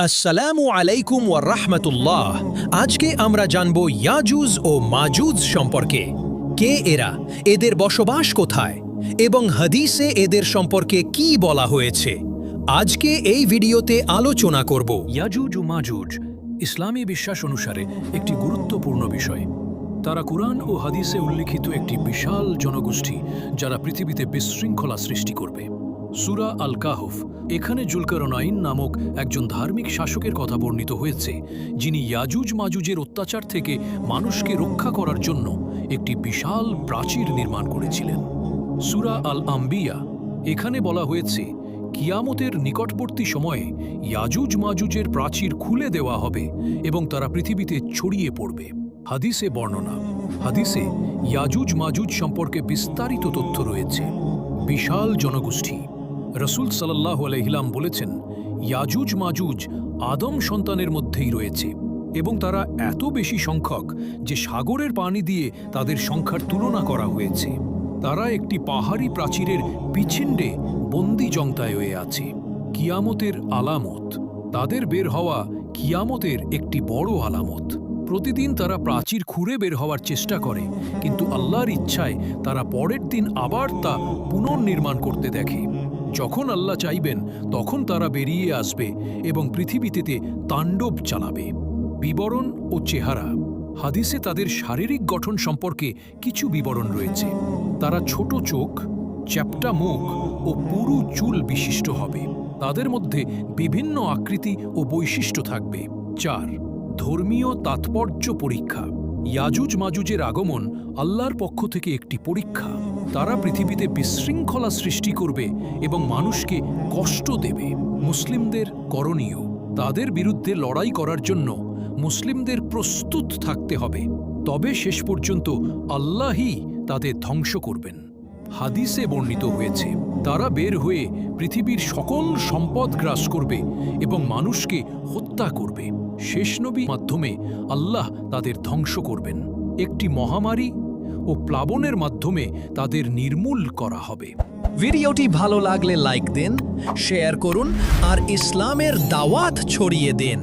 আসসালামু আলাইকুম ওয়া রাহমাতুল্লাহ। আজকে আমরা জানব ইয়াজুজ ও মাজুজ সম্পর্কে। কে এরা? এদের বসবাস কোথায়? এবং হাদিসে এদের সম্পর্কে কি বলা হয়েছে? আজকে এই ভিডিওতে আলোচনা করব। ইয়াজুজ ও মাজুজ ইসলামী বিশ্বাস অনুসারে একটি গুরুত্বপূর্ণ বিষয়। তারা কুরআন ও হাদিসে উল্লিখিত একটি বিশাল জনগোষ্ঠী যারা পৃথিবীতে বিশৃঙ্খলা সৃষ্টি করবে। সুরা আল কাহফ এখানে জুলকারনাইন নামক একজন ধার্মিক শাসকের কথা বর্ণিত হয়েছে, যিনি ইয়াজুজ মাজুজের অত্যাচার থেকে মানুষকে রক্ষা করার জন্য একটি বিশাল প্রাচীর নির্মাণ করেছিলেন। সুরা আল আম্বিয়া এখানে বলা হয়েছে, কিয়ামতের নিকটবর্তী সময়ে ইয়াজুজ মাজুজের প্রাচীর খুলে দেওয়া হবে এবং তারা পৃথিবীতে ছড়িয়ে পড়বে। হাদিসে বর্ণনা, হাদিসে ইয়াজুজ মাজুজ সম্পর্কে বিস্তারিত তথ্য রয়েছে। বিশাল জনগোষ্ঠী। রসুল সাল্লাহ আলহিলাম বলেছেন, ইয়াজুজ মাজুজ আদম সন্তানের মধ্যেই রয়েছে এবং তারা এত বেশি সংখ্যক যে সাগরের পানি দিয়ে তাদের সংখ্যার তুলনা করা হয়েছে। তারা একটি পাহাড়ি প্রাচীরের পিছিন্ডে বন্দি জংতায় হয়ে আছে। কিয়ামতের আলামত, তাদের বের হওয়া কিয়ামতের একটি বড় আলামত। প্রতিদিন তারা প্রাচীর খুঁড়ে বের হওয়ার চেষ্টা করে, কিন্তু আল্লাহর ইচ্ছায় তারা পরের দিন আবার তা পুনর্নির্মাণ করতে দেখে। যখন আল্লাহ চাইবেন, তখন তারা বেরিয়ে আসবে এবং পৃথিবীতে তাণ্ডব চালাবে। বিবরণ ও চেহারা। হাদিসে তাদের শারীরিক গঠন সম্পর্কে কিছু বিবরণ রয়েছে। তারা ছোট চোখ, চ্যাপ্টা মুখ ও পুরু চুল বিশিষ্ট হবে। তাদের মধ্যে বিভিন্ন আকৃতি ও বৈশিষ্ট্য থাকবে। চার, ধর্মীয় তাৎপর্য পরীক্ষা। ইয়াজুজ মাজুজের আগমন আল্লাহর পক্ষ থেকে একটি পরীক্ষা। তারা পৃথিবীতে বিশৃঙ্খলা সৃষ্টি করবে এবং মানুষকে কষ্ট দেবে। মুসলিমদের করণীয়, তাদের বিরুদ্ধে লড়াই করার জন্য মুসলিমদের প্রস্তুত থাকতে হবে। তবে শেষ পর্যন্ত আল্লাহই তাদের ধ্বংস করবেন। হাদিসে বর্ণিত হয়েছে, তারা বের হয়ে পৃথিবীর সকল সম্পদ গ্রাস করবে এবং মানুষকে হত্যা করবে। শেষ নবী মাধ্যমে আল্লাহ তাদের ধ্বংস করবেন। একটি মহামারী ও প্লাবনের মাধ্যমে তাদের নির্মূল করা হবে। ভিডিওটি ভালো লাগলে লাইক দেন, শেয়ার করুন আর ইসলামের দাওয়াত ছড়িয়ে দিন।